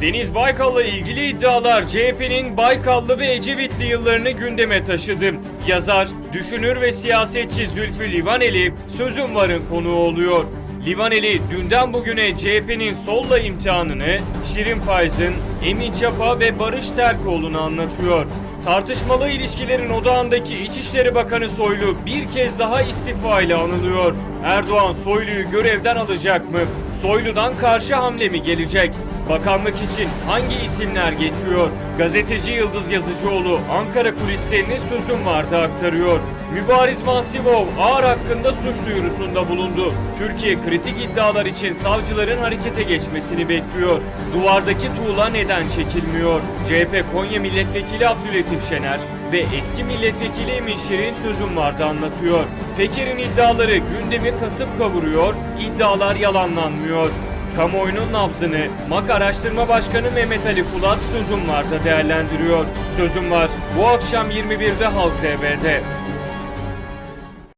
Deniz Baykal'la ilgili iddialar CHP'nin Baykallı ve Ecevitli yıllarını gündeme taşıdı. Yazar, düşünür ve siyasetçi Zülfü Livaneli Sözüm Var'ın konuğu oluyor. Livaneli dünden bugüne CHP'nin solla imtihanını Şirin Fayz'ın, Emin Çapa ve Barış Terkoğlu'nu anlatıyor. Tartışmalı ilişkilerin odağındaki İçişleri Bakanı Soylu bir kez daha istifa ile anılıyor. Erdoğan Soylu'yu görevden alacak mı? Soylu'dan karşı hamle mi gelecek? Bakanlık için hangi isimler geçiyor? Gazeteci Yıldız Yazıcıoğlu Ankara kulislerini sözüm vardı aktarıyor. Mübariz Mahsimov ağır hakkında suç duyurusunda bulundu. Türkiye kritik iddialar için savcıların harekete geçmesini bekliyor. Duvardaki tuğla neden çekilmiyor? CHP Konya Milletvekili Abdülhatif Şener ve eski milletvekili Emin Şirin sözüm vardı anlatıyor. Peker'in iddiaları gündemi kasıp kavuruyor, iddialar yalanlanmıyor. Kamuoyunun nabzını MAK Araştırma Başkanı Mehmet Ali Kulat Sözüm Var'da değerlendiriyor. Sözüm Var bu akşam 21'de Halk TV'de.